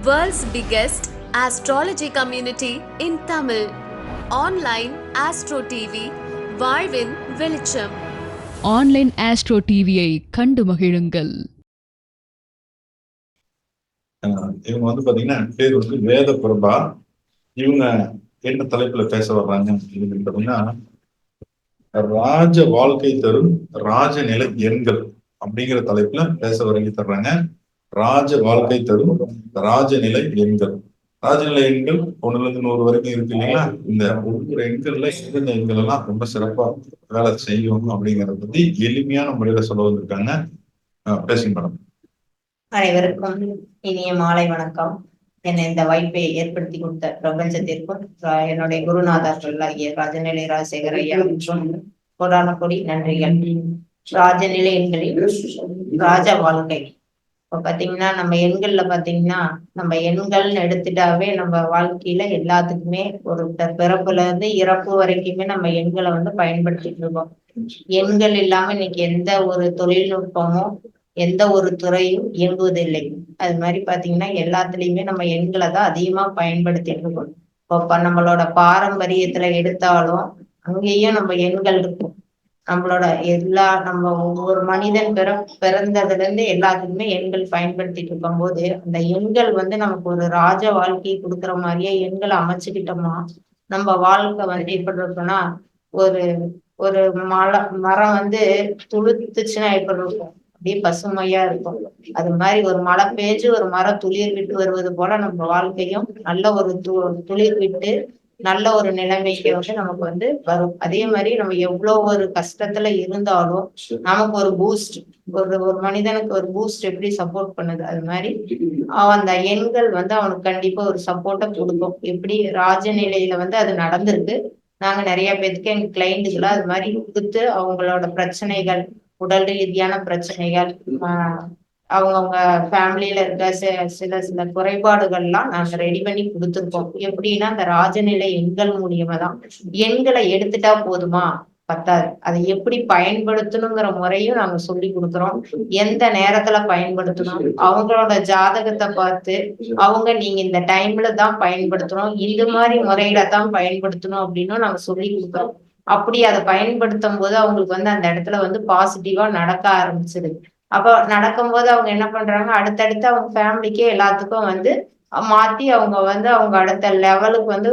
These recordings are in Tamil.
World's biggest astrology community in Tamil. Online Astro TV, வாழ்வின் வெளிச்சம் ஆன்லைன் ஆஸ்ட்ரோ டிவியை கண்டு மகிழுங்கள். ஆஹ் இவங்க வந்து பாத்தீங்கன்னா பேர் வந்து வேத பிரபா இவங்க என்ன தலைப்புல பேச வர்றாங்க அப்படின்னு பாத்தீங்கன்னா ராஜ வாழ்க்கை தரும் ராஜநிலை எண்கள் அப்படிங்கிற தலைப்புல பேச வரைக்கும் தர்றாங்க. ராஜ வாழ்க்கை தரும் ராஜநிலை எண்கள். ராஜநிலை எண்கள் ஒண்ணுல இருந்து நூறு வரைக்கும் இருக்கு இல்லைங்களா? இந்த ஒவ்வொரு எண்கள்ல எந்தெந்த எண்கள் எல்லாம் ரொம்ப சிறப்பா வேலை செய்யும் அப்படிங்கறத பத்தி எளிமையான முறையில சொல்ல வந்திருக்காங்க பேசுங்க மேடம். அனைவருக்கும் இனிய மாலை வணக்கம். என்னை இந்த வாய்ப்பை ஏற்படுத்தி கொடுத்த பிரபஞ்சத்திற்கும் என்னுடைய குருநாதர்கள் ஆகிய ராஜநிலை ராஜசேகர் ஐயா மற்றும் கோடான கொடி நன்றிகள் ராஜநிலை எண்களில் ராஜ வாழ்க்கை. இப்ப பாத்தீங்கன்னா நம்ம எண்கள்ல பாத்தீங்கன்னா நம்ம எண்கள்னு எடுத்துட்டாவே நம்ம வாழ்க்கையில எல்லாத்துக்குமே ஒரு பிறப்புல இருந்து இறப்பு வரைக்குமே நம்ம எண்களை வந்து பயன்படுத்திட்டு இருக்கோம். எண்கள் இல்லாம இன்னைக்கு எந்த ஒரு தொழில்நுட்பமோ எந்த ஒரு துறையும் இயங்குவதில்லை. அது மாதிரி பாத்தீங்கன்னா எல்லாத்துலயுமே நம்ம எண்களை தான் அதிகமா பயன்படுத்திட்டு இருக்கோம். இப்போ நம்மளோட பாரம்பரியத்துல எடுத்தாலும் அங்கேயும் நம்ம எண்கள் இருக்கும். நம்மளோட எல்லா நம்ம ஒவ்வொரு மனிதன் பிற பிறந்ததுல இருந்து எல்லாத்துக்குமே எண்கள் பயன்படுத்திட்டு இருக்கும் போது அந்த எண்கள் வந்து நமக்கு ஒரு ராஜ வாழ்க்கையை கொடுக்குற மாதிரியே எண்களை அமைச்சுக்கிட்டோம்னா நம்ம வாழ்க்கை வந்து எப்படி இருக்கோம்னா ஒரு ஒரு மலை மரம் வந்து துளுத்துச்சுன்னா எப்படி இருக்கும்? அப்படியே பசுமையா இருக்கும். அது மாதிரி ஒரு மழை பெஞ்சு ஒரு மரம் துளிர் விட்டு வருவது போல நம்ம வாழ்க்கையும் நல்ல ஒரு து துளிர் விட்டு நல்ல ஒரு நிலைமைக்கு வந்து நமக்கு வந்து வரும். அதே மாதிரி நம்ம எவ்வளவு ஒரு கஷ்டத்துல இருந்தாலும் நமக்கு ஒரு பூஸ்ட் ஒரு ஒரு மனிதனுக்கு ஒரு பூஸ்ட் எப்படி சப்போர்ட் பண்ணுது? அது மாதிரி அந்த எண்கள் வந்து அவனுக்கு கண்டிப்பா ஒரு சப்போர்ட்டை கொடுக்கும். எப்படி ராஜநிலையில வந்து அது நடந்திருக்கு? நாங்க நிறைய பேருக்கு எங்க கிளைண்ட்டுகளை அது மாதிரி கொடுத்து அவங்களோட பிரச்சனைகள் உடல் ரீதியான பிரச்சனைகள் ஆஹ் அவங்கவுங்க ஃபேமிலியில இருக்க சில சில குறைபாடுகள்லாம் நாங்க ரெடி பண்ணி கொடுத்துருக்கோம். எப்படின்னா அந்த ராஜநிலை எண்கள் மூலியமா தான். எண்களை எடுத்துட்டா போதுமா? பத்தாது. அதை எப்படி பயன்படுத்தணுங்கிற முறையும் நாங்க சொல்லி கொடுக்குறோம். எந்த நேரத்துல பயன்படுத்தணும்? அவங்களோட ஜாதகத்தை பார்த்து அவங்க நீங்க இந்த டைம்ல தான் பயன்படுத்தணும். இந்த மாதிரி முறையில தான் பயன்படுத்தணும் அப்படின்னு நாங்க சொல்லி கொடுக்குறோம். அப்படி அதை பயன்படுத்தும் போது அவங்களுக்கு வந்து அந்த இடத்துல வந்து பாசிட்டிவா நடக்க ஆரம்பிச்சிடுது அப்போ நடக்கும்போது அவங்க என்ன பண்றாங்க? அடுத்தடுத்து அவங்க ஃபேமிலிக்கே எல்லாத்துக்கும் வந்து மாத்தி அவங்க வந்து அவங்க அடுத்த லெவலுக்கு வந்து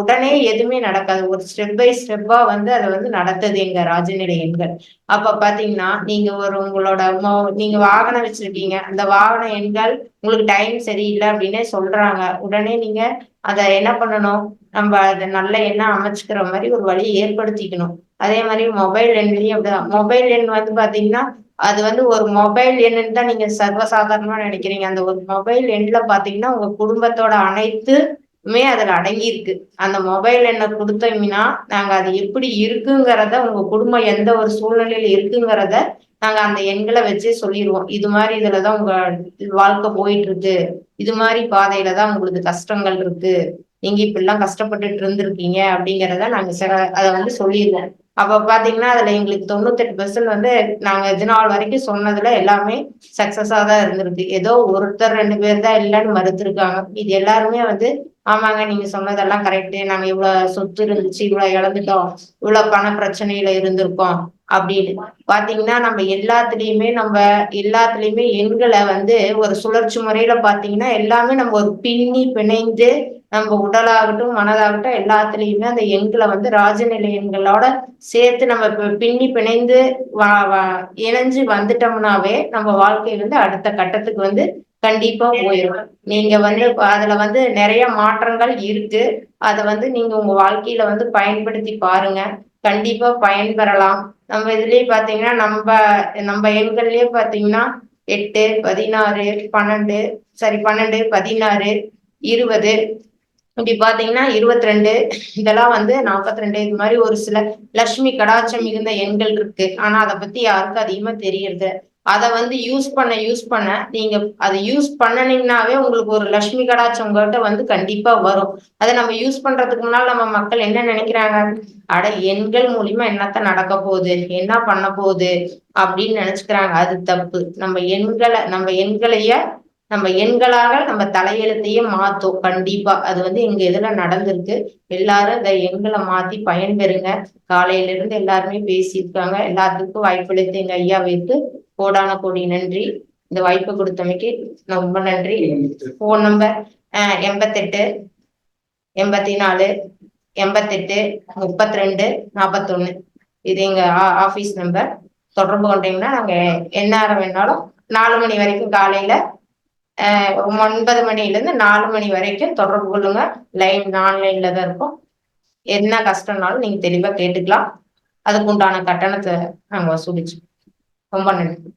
உடனே எதுவுமே நடக்காது. ஒரு ஸ்டெப் பை ஸ்டெப்பா வந்து அதை வந்து நடத்துது எங்க ராஜநிலை எண்கள். அப்ப பாத்தீங்கன்னா நீங்க ஒரு உங்களோட நீங்க வாகனம் வச்சிருக்கீங்க. அந்த வாகன எண்கள் உங்களுக்கு டைம் சரியில்லை அப்படின்னே சொல்றாங்க. உடனே நீங்க அதை என்ன பண்ணணும்? நம்ம அதை நல்ல எண்ணம் அமைச்சுக்கிற மாதிரி ஒரு வழியை ஏற்படுத்திக்கணும். அதே மாதிரி மொபைல் எண்லையும் அப்படிதான். மொபைல் எண் வந்து பாத்தீங்கன்னா அது வந்து ஒரு மொபைல் எண்ணுன்னு தான் நீங்க சர்வசாதாரணமா நினைக்கிறீங்க. அந்த ஒரு மொபைல் எண்ல பாத்தீங்கன்னா உங்க குடும்பத்தோட அனைத்துமே அதுல அடங்கி இருக்கு அந்த மொபைல் எண்ணை கொடுத்தோம்னா நாங்க அது எப்படி இருக்குங்கிறத உங்க குடும்பம் எந்த ஒரு சூழ்நிலையில இருக்குங்கிறத நாங்க அந்த எண்களை வச்சே சொல்லிடுவோம் இது மாதிரி இதுலதான் உங்க வாழ்க்கை போயிட்டு இருக்கு. இது மாதிரி பாதையில தான் உங்களுக்கு கஷ்டங்கள் இருக்கு. நீங்க இப்படிலாம் கஷ்டப்பட்டுட்டு இருந்திருக்கீங்க அப்படிங்கிறத நாங்க சில- அதை வந்து சொல்லிடுவோம் அப்ப பாத்தீங்கன்னா அதுல எங்களுக்கு தொண்ணூத்தெட்டு பெர்சன்ட் வந்து நாங்க இது நாள் வரைக்கும் சொன்னதுல எல்லாமே சக்சஸா தான் இருந்திருக்கு. ஏதோ ஒருத்தர் ரெண்டு பேர் தான் இல்லைன்னு மறுத்திருக்காங்க. இது எல்லாருமே வந்து ஆமாங்க நீங்க சொன்னதெல்லாம் கரெக்ட் நாங்க இவ்வளவு சொத்து இருந்துச்சு இவ்வளவு இழந்துட்டோம் இவ்வளவு பண பிரச்சனையில இருந்திருக்கோம் அப்படின்னு. பாத்தீங்கன்னா நம்ம எல்லாத்துலயுமே நம்ம எல்லாத்துலயுமே எண்களை வந்து ஒரு சுழற்சி முறையில பாத்தீங்கன்னா எல்லாமே நம்ம ஒரு பின்னி பிணைந்து நம்ம உடலாகட்டும் மனதாகட்டும் எல்லாத்துலயுமே அந்த எண்களை வந்து ராஜநிலை எண்களோட சேர்த்து நம்ம பி- பின்னி பிணைந்து வா வா- இணைஞ்சு வந்துட்டோம்னாவே நம்ம வாழ்க்கை வந்து அடுத்த கட்டத்துக்கு வந்து கண்டிப்பா போயிடும் நீங்க வந்து அதுல வந்து நிறைய மாற்றங்கள் இருக்கு. அதை வந்து நீங்க உங்க வாழ்க்கையில வந்து பயன்படுத்தி பாருங்க. கண்டிப்பா பயன்பெறலாம். நம்ம இதுலயே பாத்தீங்கன்னா நம்ம நம்ம எண்கள்லயே பாத்தீங்கன்னா எட்டு பதினாறு பன்னெண்டு சரி பன்னெண்டு பதினாறு இருபது இப்படி பாத்தீங்கன்னா இருபத்தி ரெண்டு இதெல்லாம் வந்து நாற்பத்தி ரெண்டு இது மாதிரி ஒரு சில லட்சுமி கடாட்சம் மிகுந்த எண்கள் இருக்கு. ஆனா அதை பத்தி யாருக்கும் அதிகமா தெரியறது. அதை வந்து யூஸ் பண்ண யூஸ் பண்ண நீங்க அதை யூஸ் பண்ணனீங்கன்னாவே உங்களுக்கு ஒரு லட்சுமி கடாட்சம் உங்கள்கிட்ட வந்து கண்டிப்பா வரும். அதை நம்ம யூஸ் பண்றதுக்கு முன்னால் நம்ம மக்கள் என்ன நினைக்கிறாங்க? அட எண்கள் மூலியமா என்னத்த நடக்க போகுது? என்ன பண்ண போகுது? அப்படின்னு நினைச்சுக்கிறாங்க. அது தப்பு. நம்ம எண்களை நம்ம எண்களைய நம்ம எண்களாக நம்ம தலையெழுத்தையே மாத்தோம். கண்டிப்பா. அது வந்து எங்க இதுல நடந்திருக்கு. எல்லாரும் இந்த எண்களை மாத்தி பயன்பெறுங்க. காலையில இருந்து எல்லாருமே பேசியிருக்காங்க. எல்லாத்துக்கும் வாய்ப்பளித்து எங்க ஐயா வைத்து. கோடான கோடி நன்றி. இந்த வாய்ப்பு கொடுத்தமைக்கு ரொம்ப நன்றி. போன் நம்பர் ஆஹ் எண்பத்தெட்டு எண்பத்தி நாலு எண்பத்தெட்டு முப்பத்தி ரெண்டு நாற்பத்தொன்னு இது எங்க ஆபீஸ் நம்பர். தொடர்பு கொண்டீங்கன்னா நாங்க என்ன வேணாலும் நாலு மணி வரைக்கும் காலையில ஒன்பது மணில இருந்து நாலு மணி வரைக்கும் தொடர்பு கொள்ளுங்க. லைன் ஆன்லைன்ல தான் இருக்கும். என்ன கஷ்டம்னாலும் நீங்க தெளிவா கேட்டுக்கலாம். அதுக்கு உண்டான கட்டணத்தை நாங்க வசூலிச்சு. ரொம்ப நன்றி.